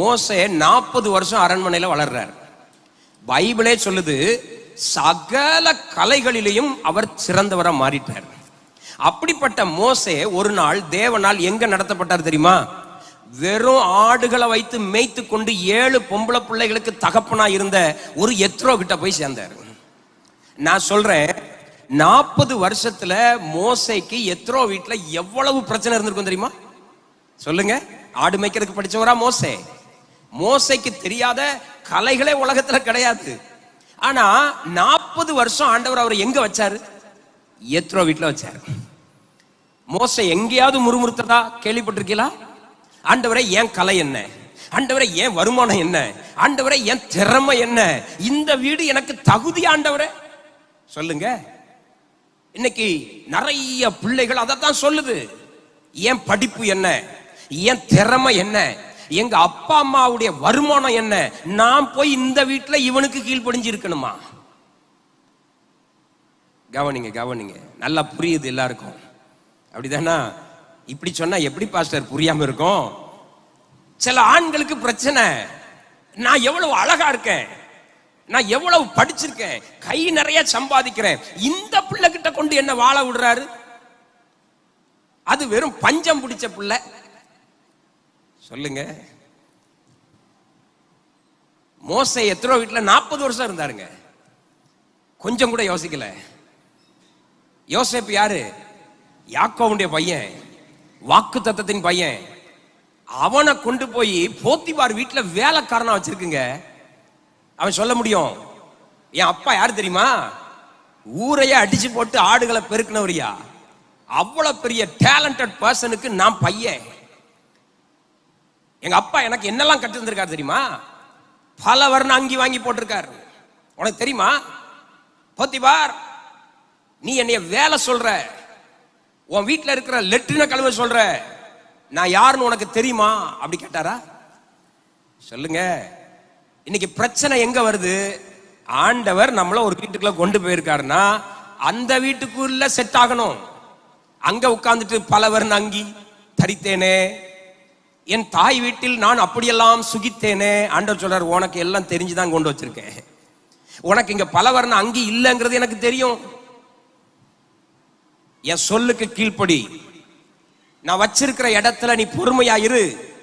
மோசே நாற்பது வருஷம் அரண்மனையில் வளர்றார். பைபிளே சொல்லுது சகல கலைகளிலையும் அவர் சிறந்தவராக மாறிட்டார். அப்படிப்பட்ட மோசே ஒரு நாள் தேவனால் எங்க நடத்தப்பட்டார் தெரியுமா? வெறும் ஆடுகளை வைத்து மேய்த்து கொண்டு ஏழு பொம்பளை பிள்ளைகளுக்கு தகப்பனா இருந்த ஒரு எத்ரோ கிட்ட போய் சேர்ந்தார். நான் சொல்றேன் நாற்பது வருஷத்துல மோசைக்கு எத்ரோ வீட்டில் எவ்வளவு பிரச்சனை இருந்திருக்கும் தெரியுமா? சொல்லுங்க ஆடு மேய்க்கிறதுக்கு படிச்சவரா மோசே? மோசைக்கு தெரியாத கலைகளே உலகத்துல கிடையாது. ஆனா நாற்பது வருஷம் ஆண்டவர் அவரை எங்க வச்சாரு? எத்ரோ வீட்டுல வச்சாரு. மோசை எங்கேயாவது முறுமுறுத்ததா கேள்விப்பட்டிருக்கீங்களா? ஆண்டவரை ஏன் கலை என்ன? ஆண்டவரை ஏன் வருமானம் என்ன? ஆண்டவரை ஏன் திறமை என்ன? இந்த வீடு எனக்கு தகுதி ஆண்டவரே. சொல்லுங்க. இன்னைக்கு நிறைய பிள்ளைகள் அதைத்தான் சொல்லுது. ஏன் படிப்பு என்ன? ஏன் திறமை என்ன? எங்க அப்பா அம்மாவுடைய வருமானம் என்ன? நான் போய் இந்த வீட்டுல இவனுக்கு கீழ்ப்படிஞ்சு இருக்கணுமா கவனிங்க கவனிங்க. நல்லா புரியுது எல்லாருக்கும். அப்படிதானா? இப்படி சொன்னா எப்படி பாஸ்டர் புரியாம இருக்கும்? சில ஆண்களுக்கு பிரச்சனை. நான் எவ்வளவு அழகா இருக்கேன். நான் எவ்வளவு படிச்சிருக்கேன். கை நிறைய சம்பாதிக்கிறேன். இந்த பிள்ளை கிட்ட கொண்டு என்ன வாழ விடுறாரு? அது வெறும் பஞ்சம் பிடிச்ச பிள்ளை. சொல்லுங்க. மோசை எத்தனோ வீட்டில் நாற்பது வருஷம் இருந்தாருங்க. கொஞ்சம் கூட யோசிக்கல. யோசிப்பு யாரு? யாக்கோவுடைய பையன். வாக்கு தத்தத்தின் பையன். அவனை கொண்டு போய் போத்திபார் வீட்டில் வேலைக்காரனா வச்சிருக்குங்க. அவன் சொல்ல முடியும். என் அப்பா யாரு தெரியுமா? ஊரையே அடிச்சு போட்டு ஆடுகளை பெருக்கினவரியா. அவ்வளவு பெரிய டேலண்டட் பர்சனுக்கு நான் பையன். எங்க அப்பா எனக்கு என்னெல்லாம் கட்டு இருந்திருக்காரு தெரியுமா? பல வர்ண அங்கி வாங்கி போட்டிருக்காரு. உனக்கு தெரியுமா? போத்திபார் நீ என்னைய வேலை சொல்ற. உன் வீட்டில் இருக்கிற லெட்டின கழுவ சொல்ற. நான் யாருன்னு உனக்கு தெரியுமா? அப்படி கேட்டாரா? சொல்லுங்க. இன்னைக்கு பிரச்சனை எங்க வருது? ஆண்டவர் நம்மள ஒரு வீட்டுக்குள்ள கொண்டு போயிருக்காருன்னா அந்த வீட்டுக்குள்ள செட் ஆகணும். அங்க பல பலவர் அங்கி தரித்தேனே. என் தாய் வீட்டில் நான் அப்படியெல்லாம் சுகித்தேனே. ஆண்டவர் சொல்றார் உனக்கு எல்லாம் தெரிஞ்சுதான் கொண்டு வச்சிருக்கேன். உனக்கு இங்க பலவர்ண அங்கே இல்லைங்கிறது எனக்கு தெரியும். என் சொல்லுக்கு கீழ்ப்படி. நான் வச்சிருக்கிற இடத்துல நீ பொறுமையா இரு.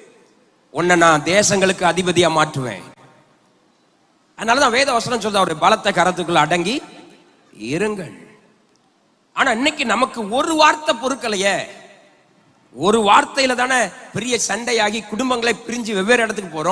உன்னை நான் தேசங்களுக்கு அதிபதியா மாற்றுவேன். அதனாலதான் வேத வசனம் சொல்றது அவருடைய பலத்த கரத்துக்குள்ள அடங்கி இருங்கள். ஆனா இன்னைக்கு நமக்கு ஒரு வார்த்தை பொறுக்கலையே. ஒரு வார்த்தையில தானே பெரிய சண்டையாகி குடும்பங்களை பிரிஞ்சு வெவ்வேறு இடத்துக்கு போறோம்.